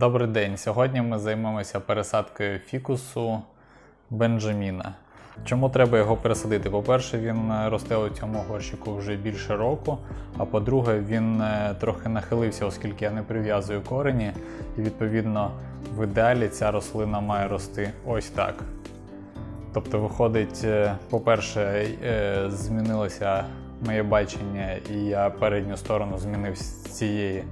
Добрий день. Сьогодні ми займемося пересадкою фікусу Бенджаміна. Чому треба його пересадити? По-перше, він е, росте у цьому горщику вже більше року. А по-друге, він е, трохи нахилився, оскільки я не прив'язую корені, і відповідно в ідеалі ця рослина має рости ось так. Тобто, виходить, е, по-перше, змінилося моє бачення, і я передню сторону змінив з цієї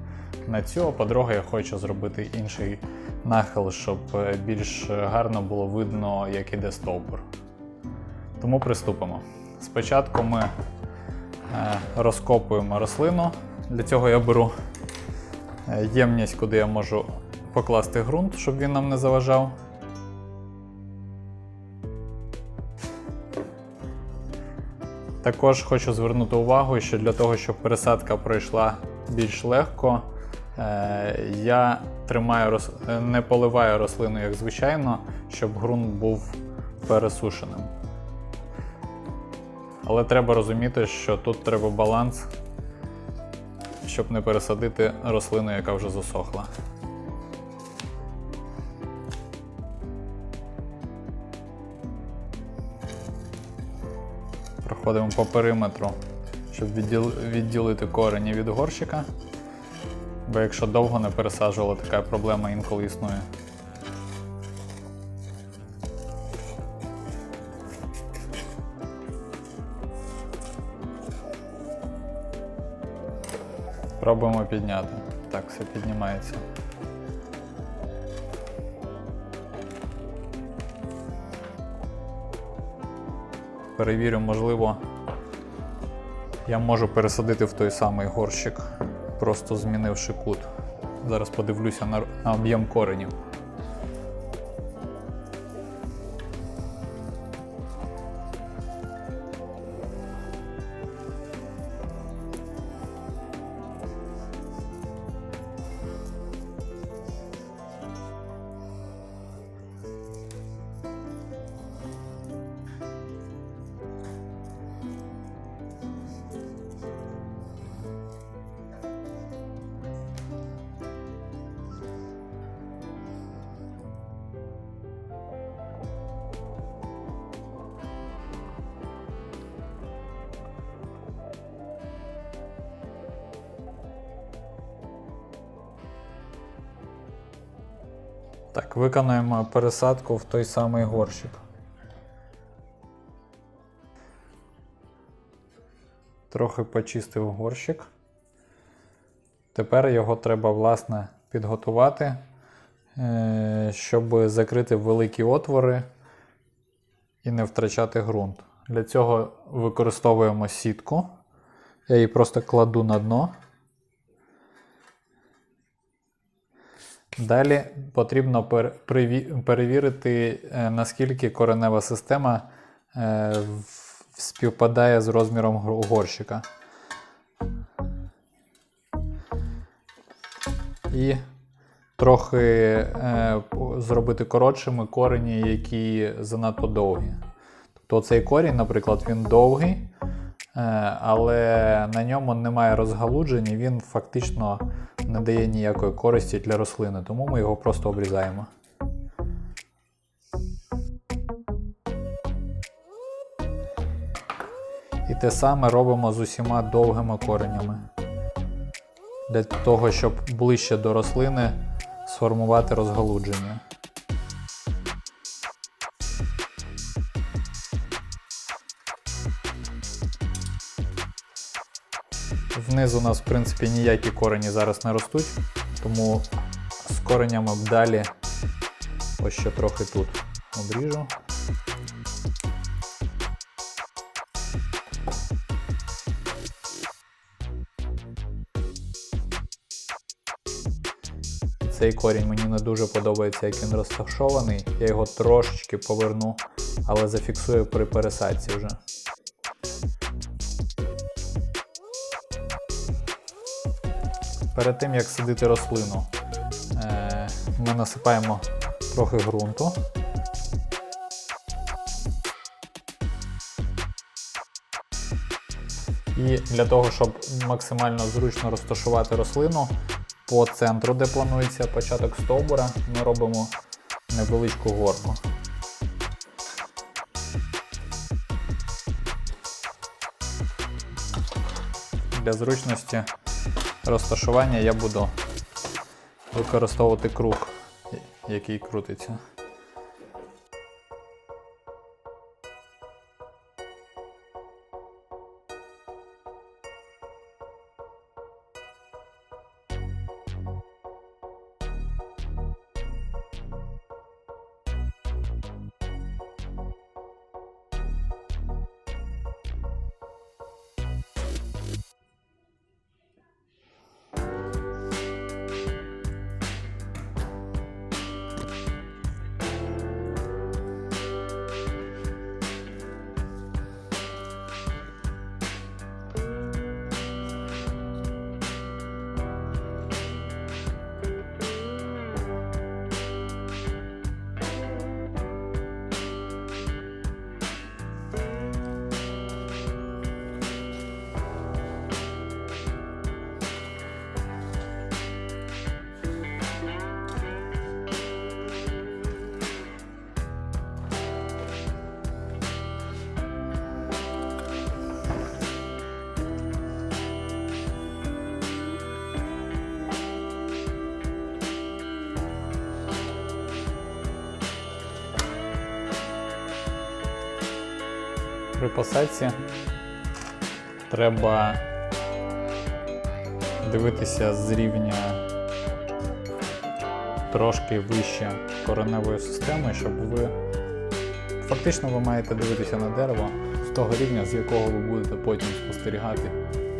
на цю. А по-друге, я хочу зробити інший нахил, щоб е, більш гарно було видно, як іде стовбур. Тому приступимо. Спочатку ми е, розкопуємо рослину. Для цього я беру е, ємність, куди я можу покласти ґрунт, щоб він нам не заважав. Також хочу звернути увагу, що для того, щоб пересадка пройшла більш легко, я тримаю е, не поливаю рослину як звичайно, щоб ґрунт був пересушеним. Але треба розуміти, що тут треба баланс, щоб не пересадити рослину, яка вже засохла. Проходимо по периметру, щоб відділити корені від горщика. Бо якщо довго не пересаджували, така проблема інколи існує. Пробуємо підняти. Так, все піднімається. Перевірю, можливо, я можу пересадити в той самий горщик, просто змінивши кут. Зараз подивлюся на, на об'єм коренів. Так, виконаємо пересадку в той самий горщик. Трохи почистив горщик. Тепер його треба, власне, підготувати, е, щоб закрити великі отвори і не втрачати ґрунт. Для цього використовуємо сітку. Я її просто кладу на дно. Далі потрібно перевірити, е, наскільки коренева система е, співпадає з розміром горщика. І трохи е, зробити коротшими корені, які занадто довгі. Тобто цей корінь, наприклад, він довгий, але на ньому немає розгалуджень, і він фактично не дає ніякої користі для рослини, тому ми його просто обрізаємо. І те саме робимо з усіма довгими коренями. Для того, щоб ближче до рослини сформувати розгалудження. Вниз у нас, в принципі, ніякі корені зараз не ростуть, тому з коренями далі ось ще трохи тут обріжу. Цей корінь мені не дуже подобається, як він розташований. Я його трошечки поверну, але зафіксую при пересадці вже. Перед тим як садити рослину, е, ми насипаємо трохи ґрунту. І для того, щоб максимально зручно розташувати рослину, По центру, де планується початок стовбура, ми робимо невеличку горку. Для зручності розташування я буду використовувати круг, який крутиться. Посадці треба дивитися з рівня трошки вище кореневої системи, щоб ви фактично ви маєте дивитися на дерево з того рівня, з якого ви будете потім спостерігати,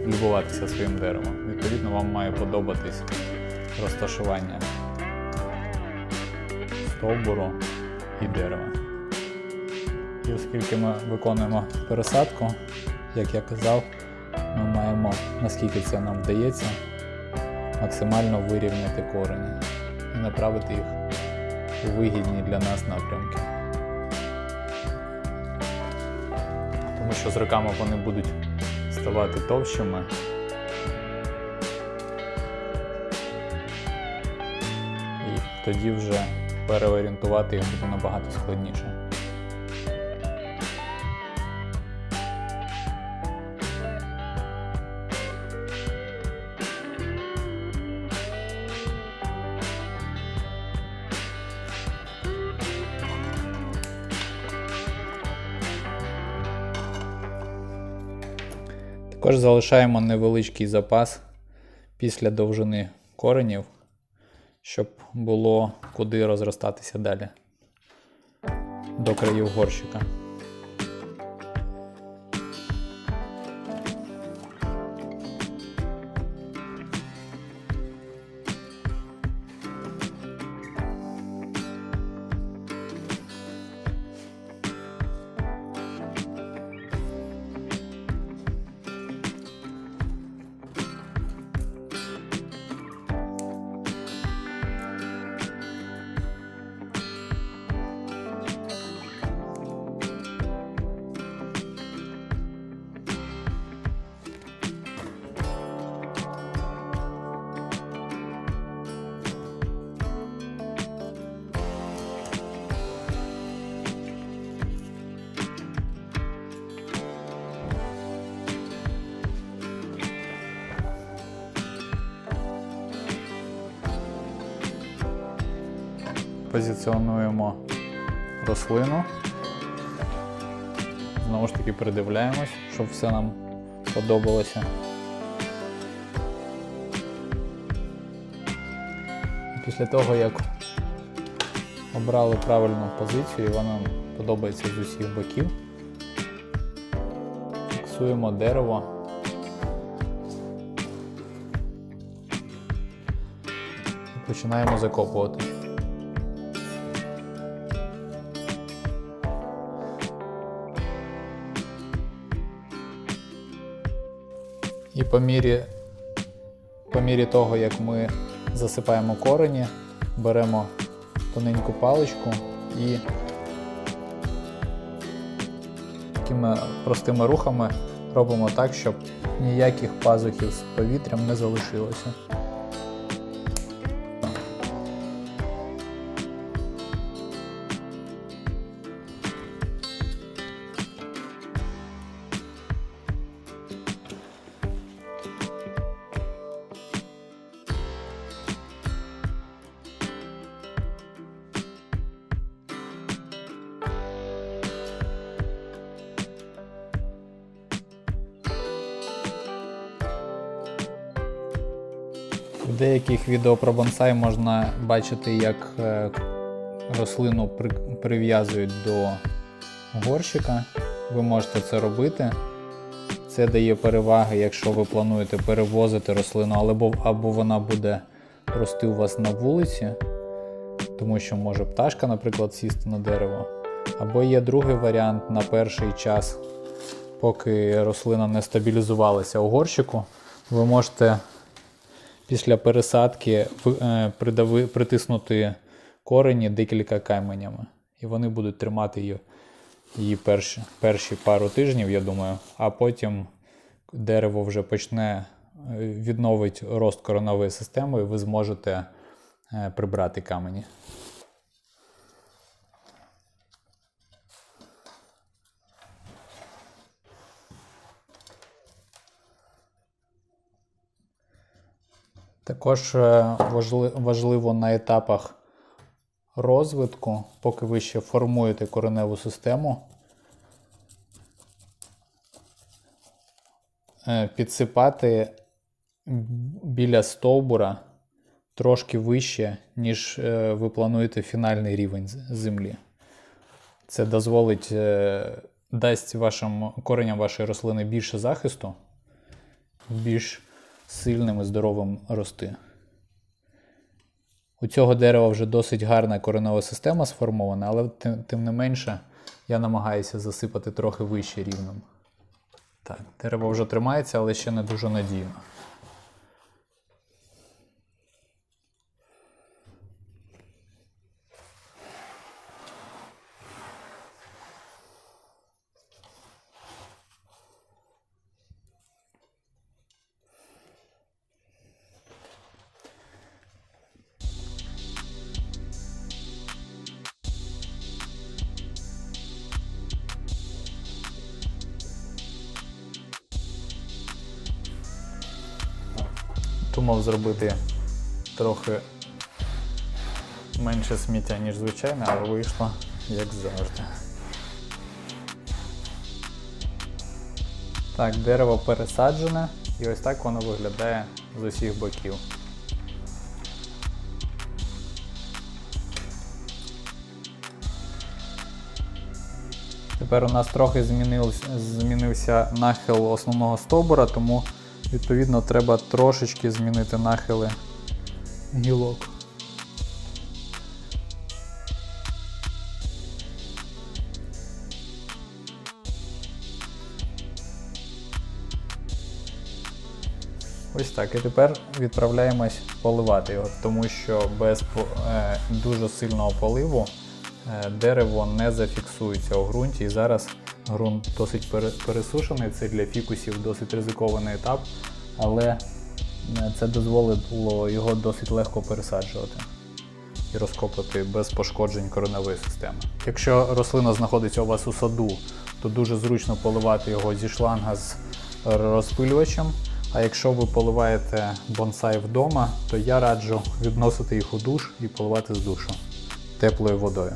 любуватися своїм деревом. Відповідно, вам має подобатись розташування стовбуру і дерева. І оскільки ми виконуємо пересадку, як я казав, ми маємо, наскільки це нам вдається, максимально вирівняти корені і направити їх у вигідні для нас напрямки. Тому що з роками вони будуть ставати товщими. І тоді вже переорієнтувати їх буде набагато складніше. Також залишаємо невеличкий запас після довжини коренів, щоб було куди розростатися далі до країв горщика. Позиціонуємо рослину. Знову ж таки придивляємось, щоб все нам подобалося. Після того, як обрали правильну позицію, і вона подобається з усіх боків, фіксуємо дерево. Починаємо закопувати. І по мірі, по мірі того, як ми засипаємо корені, беремо тоненьку паличку і такими простими рухами робимо так, щоб ніяких пазухів з повітрям не залишилося. Деяких відео про бонсай можна бачити, як е, рослину прив'язують до горщика. Ви можете це робити. Це дає переваги, якщо ви плануєте перевозити рослину, або, або вона буде рости у вас на вулиці, тому що може пташка, наприклад, сісти на дерево. Або є другий варіант на перший час, поки рослина не стабілізувалася у горщику, ви можете після пересадки е, придави, притиснути корені декілька каменями. І вони будуть тримати її, її перші, перші пару тижнів, я думаю, а потім дерево вже почне відновити відновить рост коренової системи, і ви зможете е, прибрати камені. Також е, важливо на етапах розвитку, поки ви ще формуєте кореневу систему, е, підсипати біля стовбура трошки вище, ніж е, ви плануєте фінальний рівень землі. Це дозволить, дасть вашим кореням вашої рослини більше захисту, більш сильним і здоровим рости. У цього дерева вже досить гарна коренова система сформована, але тим, тим не менше я намагаюся засипати трохи вище рівнем. Так, дерево вже тримається, але ще не дуже надійно. Думав зробити трохи менше сміття, ніж звичайно, але вийшло як завжди. Так, дерево пересаджене, і ось так воно виглядає з усіх боків. Тепер у нас трохи змінився, змінився нахил основного стовбура, тому відповідно треба трошечки змінити нахили гілок. Ось так. І тепер відправляємось поливати його, тому що без е, дуже сильного поливу е, дерево не зафіксується у ґрунті. І зараз ґрунт досить пересушений. Це для фікусів досить ризикований етап, але е, це дозволило його досить легко пересаджувати і розкопати без пошкоджень кореневої системи. Якщо рослина знаходиться у вас у саду, то дуже зручно поливати його зі шланга з розпилювачем. А якщо ви поливаєте бонсай вдома, то я раджу відносити їх у душ і поливати з душу теплою водою.